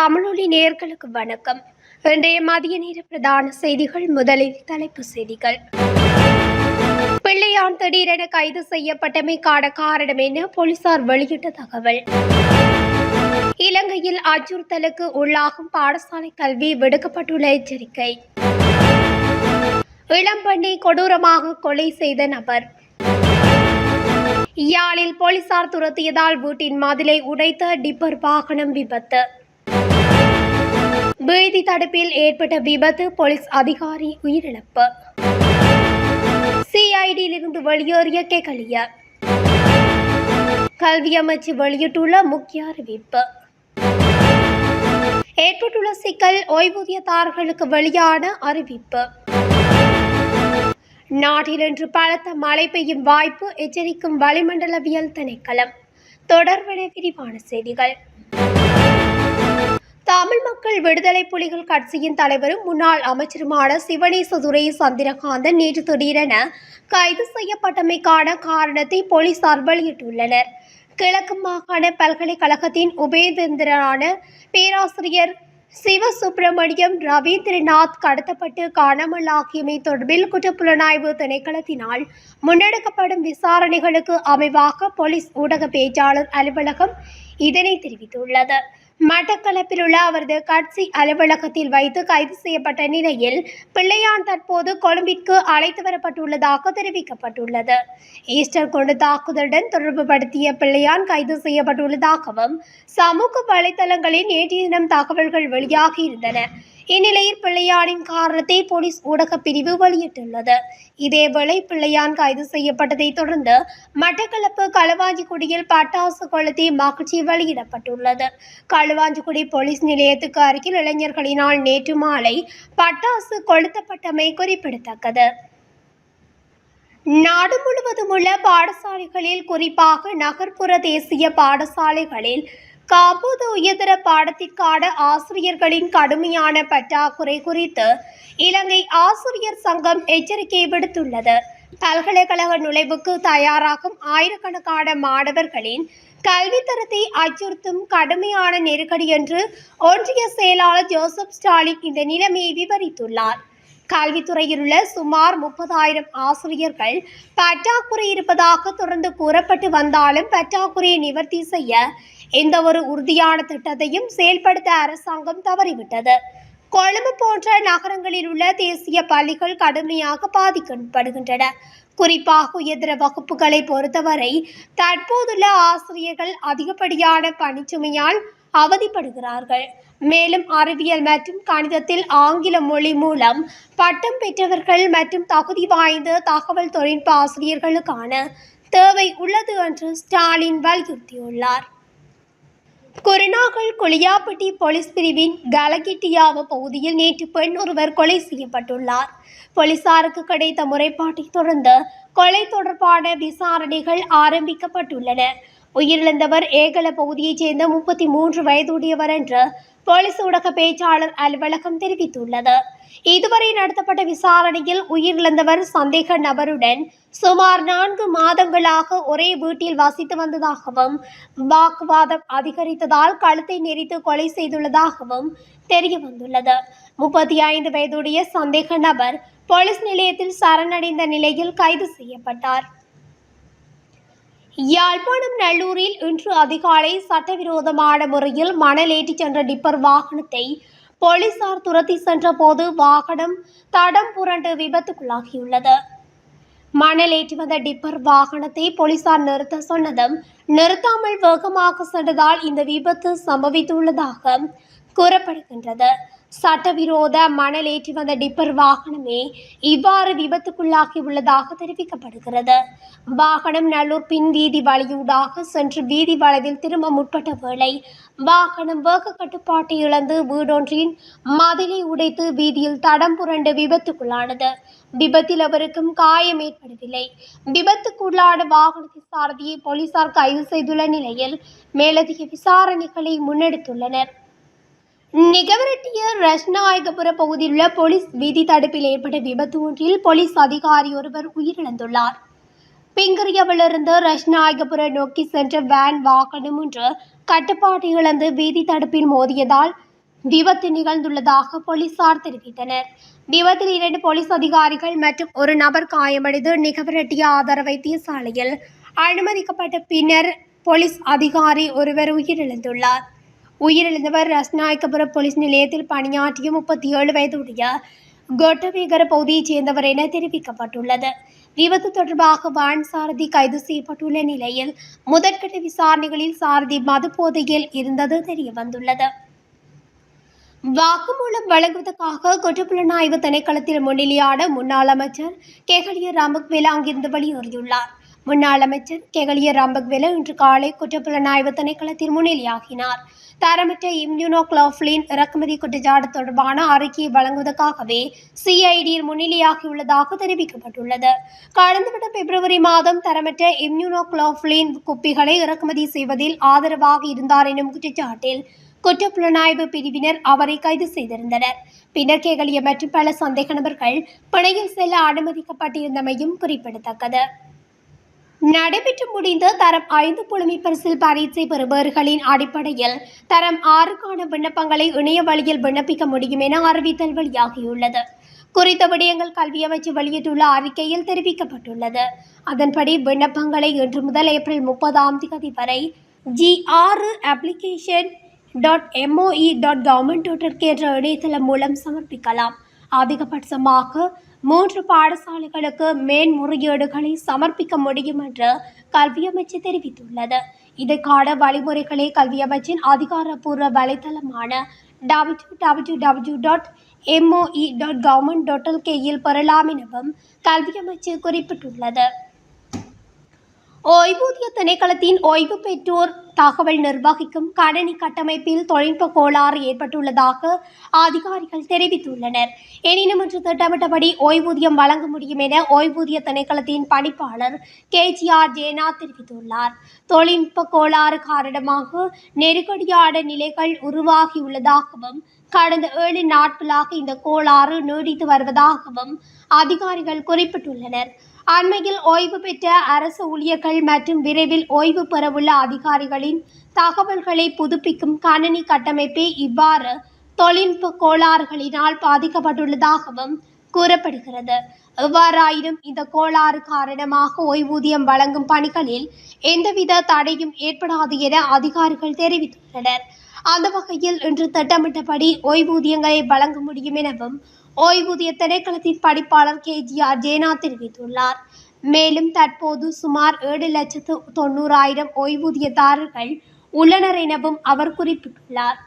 தமிழொலி நேர்களுக்கு வணக்கம். இன்றைய மதிய நேர பிரதான செய்திகள் முதலில் தலைப்பு செய்திகள். பிள்ளையான் திடீரென கைது செய்யப்பட்டமைக்கான காரணம் என போலீசார் வெளியிட்ட தகவல். இலங்கையில் அச்சுறுத்தலுக்கு உள்ளாகும் பாடசாலை கல்வி விடுக்கப்பட்டுள்ள எச்சரிக்கை. இளம்பெண்ணை கொடூரமாக கொலை செய்த நபர். யாழில் போலீசார் துரத்தியதால் வீட்டின் மதிலை உடைத்த டிப்பர் வாகனம் விபத்து. பீதி தடுப்பில் ஏற்பட்ட விபத்து போலீஸ் அதிகாரி உயிரிழப்பு. சிஐடியிலிருந்து வெளியேறிய கெகலிய. கல்வி அமைச்சு வெளியிட்டுள்ள முக்கிய அறிவிப்பு. ஏற்பட்டுள்ள சிக்கல் ஓய்வூதியதாரர்களுக்கு வெளியான அறிவிப்பு. நாட்டில் இன்று பலத்த மழை பெய்யும் வாய்ப்பு எச்சரிக்கும் வளிமண்டலவியல் திணைக்களம். தொடர்புடைய விரிவான செய்திகள். தமிழ் மக்கள் விடுதலை புலிகள் கட்சியின் தலைவரும் முன்னாள் அமைச்சருமான சிவனேசதுரை சந்திரகாந்தன் நேற்று திடீரென கைது செய்யப்பட்டமைக்கான காரணத்தை போலீசார் வெளியிட்டுள்ளனர். கிழக்கு மாகாண பல்கலைக்கழகத்தின் உபேந்திரனான பேராசிரியர் சிவசுப்பிரமணியம் ரவீந்திரநாத் கடத்தப்பட்டு காணாமலாகியமை தொடர்பில் குற்றப்புலனாய்வு திணைக்களத்தினால் முன்னெடுக்கப்படும் விசாரணைகளுக்கு அமைவாக போலீஸ் ஊடக பேச்சாளர் அலுவலகம் இதனை தெரிவித்துள்ளது. மட்டக்களப்பில் உள்ள அவரது கட்சி அலுவலகத்தில் வைத்து கைது செய்யப்பட்ட நிலையில் பிள்ளையான் தற்போது கொழும்பிற்கு அழைத்து வரப்பட்டுள்ளதாக தெரிவிக்கப்பட்டுள்ளது. ஈஸ்டர் கொண்டு தாக்குதலுடன் தொடர்புபடுத்திய பிள்ளையான் கைது செய்யப்பட்டுள்ளதாகவும் சமூக வலைதளங்களில் நேற்றைய தினம் தகவல்கள் வெளியாகியிருந்தன இந்நிலையில் பிள்ளையானின் காரணத்தை போலீஸ் ஊடக பிரிவு வெளியிட்டுள்ளது. இதேவேளை பிள்ளையான் கைது செய்யப்பட்டதை தொடர்ந்து மட்டக்களப்பு களுவாஞ்சிக்குடியில் பட்டாசு கொளுத்தி மகிழ்ச்சி வெளியிடப்பட்டுள்ளது. களுவாஞ்சிக்குடி போலீஸ் நிலையத்துக்கு அருகில் இளைஞர்களினால் நேற்று மாலை பட்டாசு கொளுத்தப்பட்டமை குறிப்பிடத்தக்கது. நாடு முழுவதும் உள்ள பாடசாலைகளில் குறிப்பாக நகர்ப்புற தேசிய பாடசாலைகளில் காபூது உயர்தர பாடத்திற்கான ஆசிரியர்களின் கடுமையான பற்றாக்குறை குறித்து இலங்கை ஆசிரியர் சங்கம் எச்சரிக்கை விடுத்துள்ளது. பல்கலைக்கழக நுழைவுக்கு தயாராகும் ஆயிரக்கணக்கான மாணவர்களின் கல்வித்தரத்தை அச்சுறுத்தும் கடுமையான நெருக்கடி என்று ஒன்றிய செயலாளர் ஜோசப் ஸ்டாலின் இந்த நிலைமையை விவரித்துள்ளார். கல்வித்துறையில் உள்ள சுமார் முப்பதாயிரம் ஆசிரியர்கள் பற்றாக்குறை இருப்பதாக தொடர்ந்து கூறப்பட்டு வந்தாலும் பற்றாக்குறையை நிவர்த்தி செய்ய எந்த ஒரு உறுதியான திட்டத்தையும் செயல்படுத்த அரசாங்கம் தவறிவிட்டது. கொழும்பு போன்ற நகரங்களில் உள்ள தேசிய பள்ளிகள் கடுமையாக பாதிக்கப்படுகின்றன. குறிப்பாக உயர்தர வகுப்புகளை பொறுத்தவரை தற்போதுள்ள ஆசிரியர்கள் அதிகப்படியான பணிச்சுமையால் அவதிப்படுகிறார்கள். மேலும் அறிவியல் மற்றும் கணிதத்தில் ஆங்கில மொழி மூலம் பட்டம் பெற்றவர்கள் மற்றும் தகுதி வாய்ந்த தகவல் தொழில்நுட்ப ஆசிரியர்களுக்கான தேவை உள்ளது என்று ஸ்டாலின் வலியுறுத்தியுள்ளார். குருநாகல் கொளியாப்பட்டி போலீஸ் பிரிவின் கலகிட்டியாவ பகுதியில் நேற்று பெண் ஒருவர் கொலை செய்யப்பட்டுள்ளார். போலீசாருக்கு கிடைத்த முறைப்பாட்டை தொடர்ந்து கொலை தொடர்பான விசாரணைகள் ஆரம்பிக்கப்பட்டுள்ளன. உயிரிழந்தவர் ஏகல பகுதியைச் சேர்ந்த முப்பத்தி மூன்று வயதுடையவர் என்று போலீஸ் ஊடக பேச்சாளர் அலுவலகம் தெரிவித்துள்ளது. இதுவரை நடத்தப்பட்ட விசாரணையில் உயிரிழந்தவர் சந்தேக நபருடன் சுமார் நான்கு மாதங்களாக ஒரே வீட்டில் வசித்து வந்ததாகவும் வாக்குவாதம் அதிகரித்ததால் கழுத்தை நெரித்து கொலை செய்துள்ளதாகவும் தெரிய வந்துள்ளது முப்பத்தி ஐந்து வயதுடைய சந்தேக நபர் போலீஸ் நிலையத்தில் சரணடைந்த நிலையில் கைது செய்யப்பட்டார். யாழ்ப்பாணம் நல்லூரில் இன்று அதிகாலை சட்டவிரோதமான முறையில் மணல் ஏற்றிச் சென்ற டிப்பர் வாகனத்தை போலீசார் துரத்தி சென்ற போது வாகனம் தடம் புரண்டு விபத்துக்குள்ளாகியுள்ளது. மணல் ஏற்றி வந்த டிப்பர் வாகனத்தை போலீசார் நிறுத்த சொன்னதும் நிறுத்தாமல் வேகமாக சென்றதால் இந்த விபத்து சம்பவித்துள்ளதாக கூறப்படுகின்றது. சட்டவிரோத மணல் ஏற்றி வந்த டிப்பர் வாகனமே இவ்வாறு விபத்துக்குள்ளாகி உள்ளதாக தெரிவிக்கப்படுகிறது. வாகனம் நல்லூர் பின் வீதி வழியூடாக சென்று வீதி வளைவில் திரும்ப முற்பட்ட வேளை வாகனம் வேக கட்டுப்பாட்டை இழந்து வீடொன்றின் மதிலை உடைத்து வீதியில் தடம் புரண்டு விபத்துக்குள்ளானது. விபத்தில் அவருக்கும் காயம் ஏற்படவில்லை. விபத்துக்குள்ளான வாகனத்தின் சாரதியை போலீசார் கைது செய்துள்ள நிலையில் மேலதிக விசாரணைகளை முன்னெடுத்துள்ளனர். நிகவரட்டிய ரஷ்நாயகபுர பகுதியில் உள்ள போலீஸ் வீதி தடுப்பில் ஏற்பட்ட விபத்து ஒன்றில் போலீஸ் அதிகாரி ஒருவர் உயிரிழந்துள்ளார். பிங்கரியவிலிருந்து ரஷ்நாயகபுர நோக்கி சென்ற வேன் வாகனம் ஒன்று கட்டுப்பாட்டை இழந்து வீதி தடுப்பில் மோதியதால் விபத்து நிகழ்ந்துள்ளதாக போலீசார் தெரிவித்தனர். விபத்தில் இரண்டு போலீஸ் அதிகாரிகள் மற்றும் ஒரு நபர் காயமடைந்து நிகவரட்டிய ஆதார வைத்தியசாலையில் அனுமதிக்கப்பட்ட பின்னர் போலீஸ் அதிகாரி ஒருவர் உயிரிழந்துள்ளார். உயிரிழந்தவர் ரஸ்நாயக்கபுர போலீஸ் நிலையத்தில் பணியாற்றிய முப்பத்தி ஏழு வயதுடைய கோட்டவேகர பகுதியைச் சேர்ந்தவர் என தெரிவிக்கப்பட்டுள்ளது. விபத்து தொடர்பாக வான் சாரதி கைது செய்யப்பட்டுள்ள நிலையில் முதற்கட்ட விசாரணைகளில் சாரதி மது போதையில் இருந்தது தெரியவந்துள்ளது. வாக்குமூலம் வழங்குவதற்காக குற்றப்புலனாய்வு திணைக்களத்தில் முன்னிலையான முன்னாள் அமைச்சர் கெகலிய ராமக்வேல அங்கிருந்து வெளியேறியுள்ளார். முன்னாள் அமைச்சர் கெகலிய ராம்பக்வேல இன்று காலை குற்றப்புலனாய்வு திணைக்களத்தில் முன்னிலையாகினார் தரமற்ற இம்யூனோக்ளோஃப்ளின் இறக்குமதி குற்றச்சாட்டு தொடர்பான அறிக்கையை வழங்குவதற்காகவே சிஐடியில் முன்னிலையாகியுள்ளதாக தெரிவிக்கப்பட்டுள்ளது. கடந்த பிப்ரவரி மாதம் தரமற்ற இம்யூனோக்ளோஃப்ளின் குப்பிகளை இறக்குமதி செய்வதில் ஆதரவாக இருந்தார் எனும் குற்றச்சாட்டில் குற்றப்புலனாய்வு பிரிவினர் அவரை கைது செய்திருந்தனர். பின்னர் கேகலிய மற்றும் பல சந்தேக நபர்கள் பிணையில் செல்ல அனுமதிக்கப்பட்டிருந்தமையும் குறிப்பிடத்தக்கது. நடைபெற்று முடிந்த தரம் ஐந்து புலமை பரிசில் பரீட்சை பெறுபவர்களின் அடிப்படையில் தரம் ஆறுக்கான விண்ணப்பங்களை இணைய வழியில் விண்ணப்பிக்க முடியும் என அறிவித்தல் வெளியாகியுள்ளது. குறித்த விடயங்கள் கல்வி அமைச்சு வெளியிட்டுள்ள அறிக்கையில் தெரிவிக்கப்பட்டுள்ளது. அதன்படி விண்ணப்பங்களை இன்று முதல் ஏப்ரல் முப்பதாம் தேதி வரை ஜி ஆறு application dot MOE dot government dot என்ற இணையதளம் மூலம் சமர்ப்பிக்கலாம். அதிகபட்சமாக மூன்று பாடசாலைகளுக்கு மேன்முறையீடுகளை சமர்ப்பிக்க முடியும் என்று கல்வி அமைச்சு தெரிவித்துள்ளது. இதற்கான வழிமுறைகளை கல்வி அமைச்சின் அதிகாரப்பூர்வ வலைத்தளமான W W W dot MOE dot government dot எல்கேயில் பெறலாம் எனவும் கல்வி அமைச்சு குறிப்பிட்டுள்ளது. ஓய்வூதிய திணைக்களத்தின் ஓய்வு பெற்றோர் தகவல் நிர்வகிக்கும் கணனி கட்டமைப்பில் தொழில்நுட்ப கோளாறு ஏற்பட்டுள்ளதாக அதிகாரிகள் தெரிவித்துள்ளனர். எனினும் இன்று திட்டமிட்டபடி ஓய்வூதியம் வழங்க முடியும் என ஓய்வூதிய திணைக்களத்தின் பணிப்பாளர் கே. ஜி. ஆர். ஜெயநாத் தெரிவித்துள்ளார். தொழில்நுட்ப கோளாறு காரணமாக நெருக்கடியான நிலைகள் உருவாகியுள்ளதாகவும் கடந்த ஏழு நாட்களாக இந்த கோளாறு நீடித்து வருவதாகவும் அதிகாரிகள் குறிப்பிட்டுள்ளனர். அண்மையில் ஓய்வு பெற்ற அரசு ஊழியர்கள் மற்றும் விரைவில் ஓய்வு பெறவுள்ள அதிகாரிகளின் தகவல்களை புதுப்பிக்கும் கணனி கட்டமைப்பே இவ்வாறு தொழில்நுட்ப கோளாறுகளினால் பாதிக்கப்பட்டுள்ளதாகவும் கூறப்படுகிறது. எவ்வாறாயினும் இந்த கோளாறு காரணமாக ஓய்வூதியம் வழங்கும் பணிகளில் எந்தவித தடையும் ஏற்படாது என அதிகாரிகள் தெரிவித்துள்ளனர். அந்த வகையில் இன்று திட்டமிட்டபடி ஓய்வூதியங்களை வழங்க முடியும் எனவும் ஓய்வூதிய திணைக்களத்தின் படிப்பாளர் கே. ஜி. ஆர். ஜெயநாத் தெரிவித்துள்ளார். மேலும் தற்போது சுமார் ஏழு லட்சத்து தொண்ணூறாயிரம் ஓய்வூதியதாரர்கள் உள்ளனர் எனவும் அவர் குறிப்பிட்டுள்ளார்.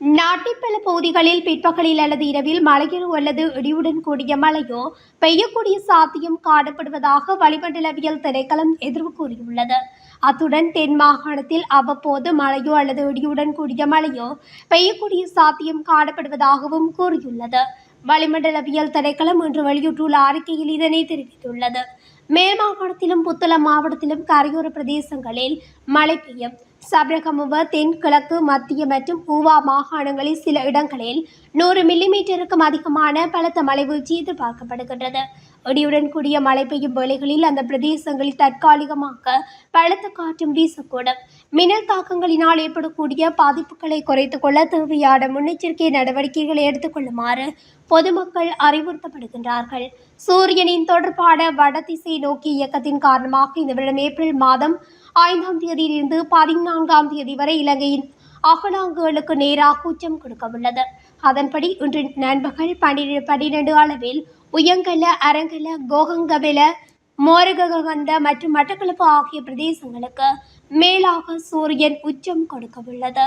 நாட்டின் பல பகுதிகளில் பிற்பகலில் அல்லது இரவில் மழையோ அல்லது இடியுடன் கூடிய மழையோ பெய்யக்கூடிய சாத்தியம் காணப்படுவதாக வளிமண்டலவியல் திணைக்களம் எதிர்வு கூறியுள்ளது. அத்துடன் தென் மாகாணத்தில் அவ்வப்போது மழையோ அல்லது இடியுடன் கூடிய மழையோ பெய்யக்கூடிய சாத்தியம் காணப்படுவதாகவும் கூறியுள்ளது. வளிமண்டலவியல் திணைக்களம் இன்று வெளியிட்டுள்ள அறிக்கையில் இதனை தெரிவித்துள்ளது. மேல் மாகாணத்திலும் புத்தளம் மாவட்டத்திலும் கரையோர பிரதேசங்களில் மழை பெய்யும். சபரகமுவ தென்கிழக்கு மத்திய மற்றும் பூவா மாகாணங்களில் சில இடங்களில் நூறு மில்லிமீட்டருக்கும் அதிகமான பலத்த மழைவீழ்ச்சி எதிர்பார்க்கப்படுகின்றது. இடியுடன் கூடிய மழை பெய்யும் வேளைகளில் அந்த பிரதேசங்களில் தற்காலிகமாக பலத்த காற்றும் வீசக்கூடும். மின்னல் தாக்கங்களினால் ஏற்படக்கூடிய பாதிப்புகளை குறைத்துக் கொள்ள தேவையான முன்னெச்சரிக்கை நடவடிக்கைகளை எடுத்துக்கொள்ளுமாறு பொதுமக்கள் அறிவுறுத்தப்படுகின்றார்கள். சூரியனின் தொடர்பான வடதிசை நோக்கி இயக்கத்தின் காரணமாக இந்த வருடம் ஏப்ரல் மாதம் ஐந்தாம் தேதியிலிருந்து பதினான்காம் தேதி வரை இலங்கையின் அகலாங்குகளுக்கு நேராக உச்சம் கொடுக்கவுள்ளது. அதன்படி இன்று நண்பகல் பன்னிரண்டு பன்னிரண்டு அளவில் உயங்கல அரங்கல கோகங்கவில மோரகந்த மற்றும் மட்டக்களப்பு ஆகிய பிரதேசங்களுக்கு மேலாக சூரியன் உச்சம் கொடுக்கவுள்ளது.